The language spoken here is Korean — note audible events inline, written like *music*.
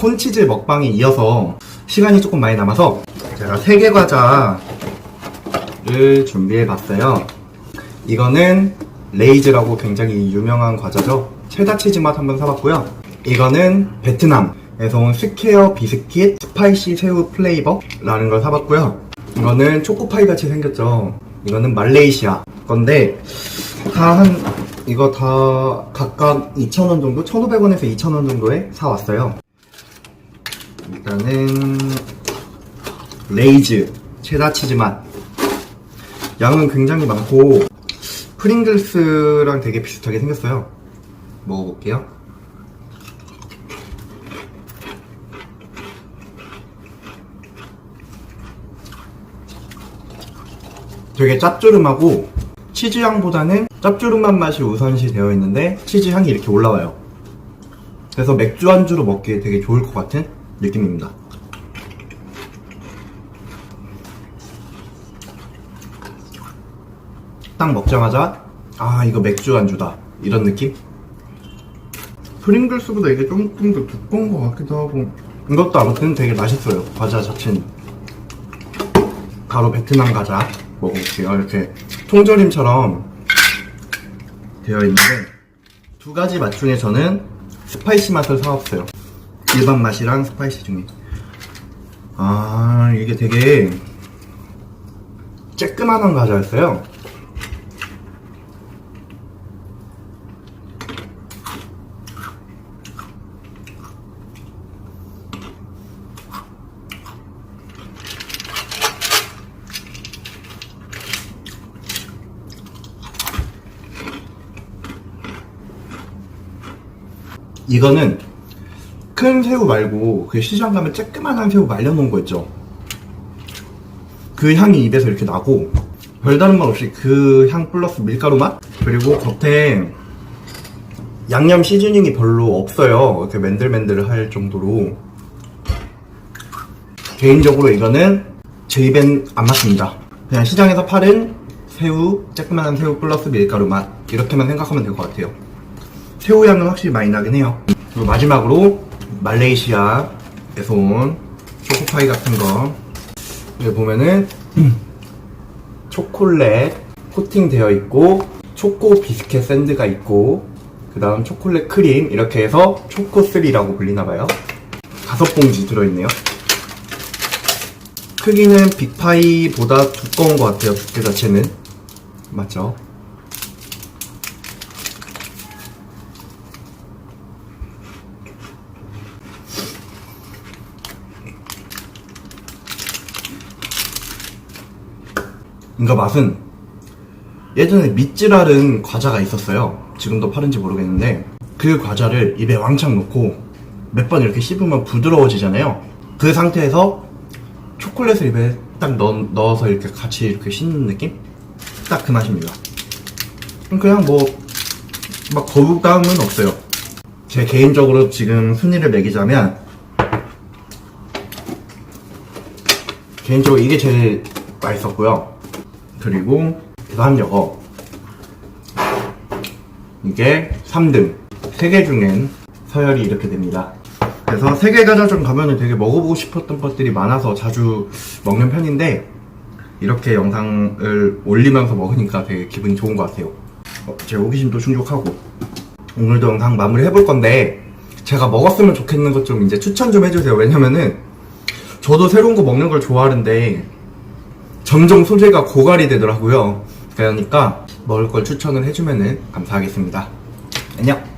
콘치즈 먹방에 이어서 시간이 조금 많이 남아서 제가 세개 과자를 준비해 봤어요. 이거는 레이즈라고 굉장히 유명한 과자죠. 체다 치즈 맛 한번 사봤고요. 이거는 베트남에서 온 스퀘어 비스킷 스파이시 새우 플레이버라는 걸 사봤고요. 이거는 초코파이 같이 생겼죠. 이거는 말레이시아 건데 다 한 이거 다 각각 2,000원 정도, 1,500원에서 2,000원 정도에 사왔어요. 일단은 레이즈 체다 치즈 맛 양은 굉장히 많고 프링글스랑 되게 비슷하게 생겼어요. 먹어볼게요. 되게 짭조름하고 치즈 향보다는 짭조름한 맛이 우선시 되어 있는데 치즈 향이 이렇게 올라와요. 그래서 맥주 안주로 먹기에 되게 좋을 것 같은 느낌입니다. 딱 먹자마자 아 이거 맥주 안주다. 이런 느낌? 프링글스보다 이게 조금 더 두꺼운 것 같기도 하고. 이것도 아무튼 되게 맛있어요. 과자 자체는. 바로 베트남 과자 먹어볼게요. 이렇게 통조림처럼 되어 있는데 두 가지 맛 중에 저는 스파이시 맛을 사왔어요 일반 맛이랑 스파이시 중에. 아 이게 되게 쬐끄만한 과자였어요. 이거는 큰 새우 말고 그 시장 가면 쬐끄만한 새우 말려놓은 거 있죠. 그 향이 입에서 이렇게 나고 별다른 맛 없이 그 향 플러스 밀가루 맛 그리고 겉에 양념 시즈닝이 별로 없어요. 이렇게 맨들맨들할 정도로 개인적으로 이거는 제 입엔 안 맞습니다. 그냥 시장에서 파는 새우 쬐끄만한 새우 플러스 밀가루 맛 이렇게만 생각하면 될 것 같아요. 새우 향은 확실히 많이 나긴 해요. 그리고 마지막으로 말레이시아에서 온 초코파이 같은 거. 여기 보면은 *clears throat* 초콜릿 코팅 되어 있고 초코 비스켓 샌드가 있고 그 다음 초콜릿 크림 이렇게 해서 초코3라고 불리나봐요. 다섯 봉지 들어있네요. 크기는 빅파이보다 두꺼운 것 같아요. 두께 자체는. 맞죠? 이거 맛은 예전에 밑지랄은 과자가 있었어요. 지금도 파는지 모르겠는데 그 과자를 입에 왕창 넣고 몇 번 이렇게 씹으면 부드러워지잖아요. 그 상태에서 초콜릿을 입에 딱 넣, 넣어서 이렇게 같이 이렇게 씹는 느낌? 딱 그 맛입니다. 그냥 뭐 막 거부감은 없어요. 제 개인적으로 지금 순위를 매기자면 개인적으로 이게 제일 맛있었고요. 그리고 여거 이게 3등 3개 중엔 서열이 이렇게 됩니다. 그래서 세계 과자점 가면은 되게 먹어보고 싶었던 것들이 많아서 자주 먹는 편인데 이렇게 영상을 올리면서 먹으니까 되게 기분이 좋은 것 같아요. 어, 제 호기심도 충족하고 오늘도 영상 마무리 해볼 건데 제가 먹었으면 좋겠는 것 좀 이제 추천 좀 해주세요. 왜냐면은 저도 새로운 거 먹는 걸 좋아하는데 점점 소재가 고갈이 되더라고요. 그러니까 먹을 걸 추천을 해주면은 감사하겠습니다. 안녕.